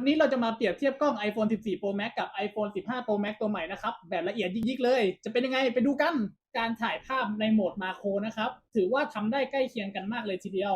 วันนี้เราจะมาเปรียบเทียบกล้อง iPhone 14 Pro Max กับ iPhone 15 Pro Max ตัวใหม่นะครับ แบบละเอียดยิกๆเลย จะเป็นยังไงไปดูกัน การถ่ายภาพในโหมดมาโครนะครับ ถือว่าทำได้ใกล้เคียงกันมากเลยทีเดียว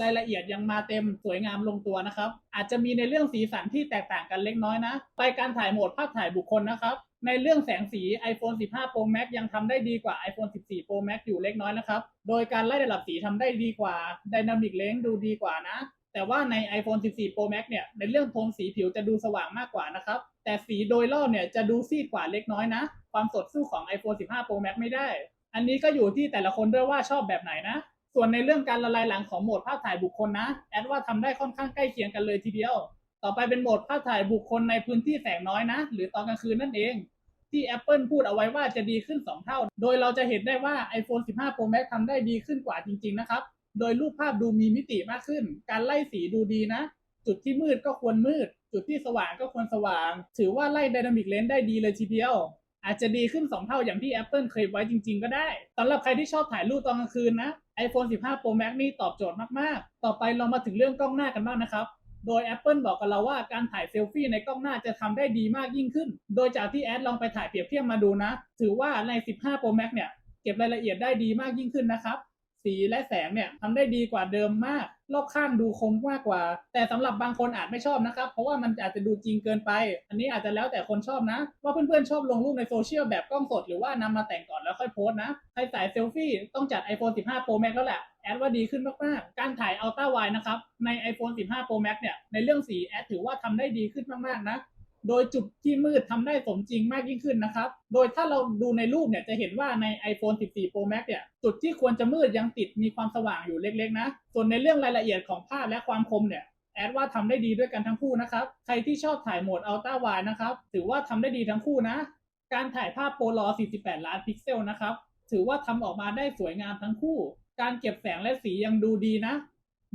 รายละเอียดยังมาเต็มสวยงามลงตัวนะครับ อาจจะมีในเรื่องสีสันที่แตกต่างกันเล็กน้อยนะ ไปการถ่ายโหมดภาพถ่ายบุคคลนะครับ ในเรื่องแสงสี iPhone 15 Pro Max ยังทำได้ดีกว่า iPhone 14 Pro Max อยู่เล็กน้อยนะครับ โดยการไล่ระดับสีทำได้ดีกว่า Dynamic Range ดูดีกว่านะ แต่ว่าใน iPhone 14 Pro Max เนี่ยในเรื่องโทนสีผิวจะดูสว่างมากกว่านะครับ แต่สีโดยรอบเนี่ยจะดูซีดกว่าเล็กน้อยนะ ความสดสู้ของ iPhone 15 Pro Max ไม่ได้ อันนี้ก็อยู่ที่แต่ละคนด้วยว่าชอบแบบไหนนะ ส่วนในเรื่องการละลายหลังของโหมดภาพถ่ายบุคคลนะ แอดว่าทำได้ค่อนข้างใกล้เคียงกันเลยทีเดียว ต่อไปเป็นโหมดภาพถ่ายบุคคลในพื้นที่แสงน้อยนะ หรือตอนกลางคืนนั่นเองที่ Apple พูดเอาไว้ว่าจะดีขึ้น 2 เท่า โดยเราจะเห็นได้ว่า iPhone 15 Pro Max ทำได้ดีขึ้นกว่าจริง ๆ นะครับ โดยรูปภาพดูมีมิติมากขึ้น การไล่สีดูดีนะ จุดที่มืดก็ควรมืด จุดที่สว่างก็ควรสว่าง ถือว่าไล่ Dynamic Range ได้ดีเลยทีเดียว อาจจะดีขึ้น 2 เท่าอย่างที่ Apple เคยไว้จริง ๆ ก็ได้สำหรับใครที่ชอบถ่ายรูปตอนกลางคืนนะ iPhone 15 Pro Max นี่ตอบโจทย์มากๆ ต่อไปเรามาถึงเรื่องกล้องหน้ากันบ้างนะครับโดย Apple บอกกับเราว่าการถ่ายเซลฟี่ในกล้องหน้าจะทำได้ดีมากยิ่งขึ้น โดยจากที่แอดลองไปถ่ายเปรียบเทียบมาดูนะ ถือว่าใน 15 Pro Max เนี่ย เก็บรายละเอียดได้ดีมากยิ่งขึ้นนะครับ สีและแสงเนี่ยทำได้ดีกว่าเดิมมาก รอบข้างดูคมมากกว่า แต่สำหรับบางคนอาจไม่ชอบนะครับ เพราะว่ามันอาจจะดูจริงเกินไป อันนี้อาจจะแล้วแต่คนชอบนะ ว่าเพื่อนๆชอบลงรูปในโซเชียลแบบกล้องสดหรือว่านำมาแต่งก่อนแล้วค่อยโพสต์นะ ใครสายเซลฟี่ต้องจัด iPhone 15 Pro Max แล้วแหละแอดว่าดีขึ้นมากๆ การถ่าย Ultra Wide นะครับใน iPhone 15 Pro Max เนี่ยในเรื่องสีแอดถือว่าทำได้ดีขึ้นมากๆนะ โดยจุดที่มืดทำได้สมจริงมากยิ่งขึ้นนะครับ โดยถ้าเราดูในรูปเนี่ยจะเห็นว่าใน iPhone 14 Pro Max เนี่ย จุดที่ควรจะมืดยังติดมีความสว่างอยู่เล็กๆนะ ส่วนในเรื่องรายละเอียดของภาพและความคมเนี่ยแอดว่าทำได้ดีด้วยกันทั้งคู่นะครับ ใครที่ชอบถ่ายโหมด Ultra Wide นะครับ ถือว่าทำได้ดีทั้งคู่นะ การถ่ายภาพโปรลอ 48 ล้านพิกเซลนะครับ ถือว่าทำออกมาได้สวยงามทั้งคู่ การเก็บแสงและสียังดูดีนะ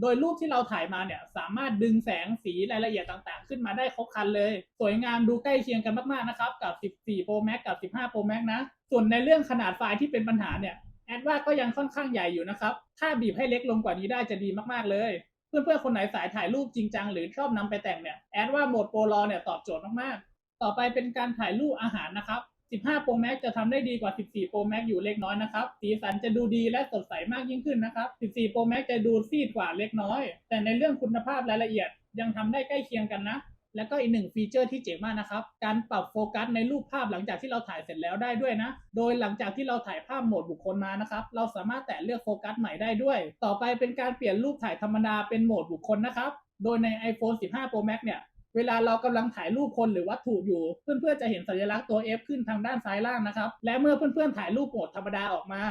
โดยรูปที่เราถ่ายมาเนี่ยสามารถดึงแสงสีรายละเอียดต่างๆ ขึ้นมาได้ครบครันเลย สวยงามดูใกล้เคียงกันมากๆนะครับกับ 14 Pro Max กับ 15 Pro Max นะ ส่วนในเรื่องขนาดไฟล์ที่เป็นปัญหาเนี่ยแอดว่าก็ยังค่อนข้างใหญ่อยู่นะครับถ้าบีบให้เล็กลงกว่านี้ได้จะดีมากๆเลยเพื่อนๆ คนไหนสายถ่ายรูปจริงจังหรือชอบนำไปแต่งเนี่ยแอดว่าโหมดโปรลอเนี่ยตอบโจทย์มากๆ ต่อไปเป็นการถ่ายรูปอาหารนะครับ 15 Pro Max จะทำได้ดีกว่า 14 Pro Max อยู่เล็กน้อยนะครับ สีสันจะดูดีและสดใสมากยิ่งขึ้นนะครับ 14 Pro Max จะดูซีดกว่าเล็กน้อย แต่ในเรื่องคุณภาพรายละเอียดยังทำได้ใกล้เคียงกันนะแล้วก็อีกหนึ่งฟีเจอร์ที่เจ๋งมากนะครับ การปรับโฟกัสในรูปภาพหลังจากที่เราถ่ายเสร็จแล้วได้ด้วยนะ โดยหลังจากที่เราถ่ายภาพโหมดบุคคลมานะครับ เราสามารถแตะเลือกโฟกัสใหม่ได้ด้วย ต่อไปเป็นการเปลี่ยนรูปถ่ายธรรมดาเป็นโหมดบุคคลนะครับ โดยใน iPhone 15 Pro Max เนี่ย เวลาเรากำลังถ่ายรูปคนหรือวัตถุอยู่ เพื่อนๆจะเห็นสัญลักษณ์ตัว F ขึ้นทางด้านซ้ายล่างนะครับ และเมื่อเพื่อนๆถ่ายรูปโหมดธรรมดาออกมา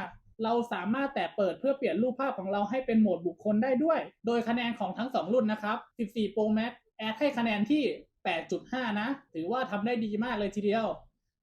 เราสามารถแตะเปิดเพื่อเปลี่ยนรูปภาพของเราให้เป็นโหมดบุคคลได้ด้วย โดยคะแนนของทั้ง 2 รุ่นนะครับ 14 Pro Max แอดให้คะแนนที่ 8.5 นะ ถือว่าทำได้ดีมากเลยทีเดียว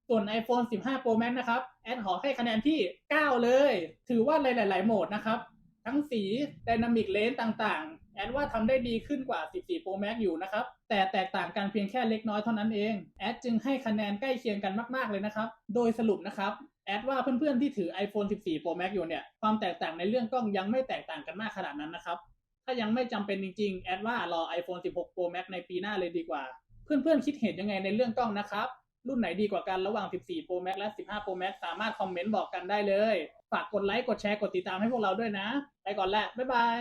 ส่วน iPhone 15 Pro Max นะครับ แอดขอให้คะแนนที่ 9 เลย ถือว่าในหลาย ๆ โหมดนะครับ ทั้งสี Dynamic Range ต่างๆ แอดว่าทำได้ดีขึ้นกว่า 14 Pro Max อยู่นะครับ แต่แตกต่างกันเพียงแค่เล็กน้อยเท่านั้นเอง แอดจึงให้คะแนนใกล้เคียงกันมาก ๆ เลยนะครับ โดยสรุปนะครับ แอดว่าเพื่อน ๆ ที่ถือ iPhone 14 Pro Max อยู่เนี่ย ความแตกต่างในเรื่องกล้องยังไม่แตกต่างกันมากขนาดนั้นนะครับ ถ้ายังไม่จำเป็นจริง ๆ แอดว่ารอ iPhone 16 Pro Max ในปีหน้าเลยดีกว่า เพื่อน ๆ คิดเห็นยังไงในเรื่องกล้องนะครับ รุ่นไหนดีกว่ากันระหว่าง 14 Pro Max และ 15 Pro Max สามารถคอมเมนต์บอกกันได้เลย ฝากกดไลค์ กดแชร์ กดติดตามให้พวกเราด้วยนะ ไปก่อนแหละบ๊ายบาย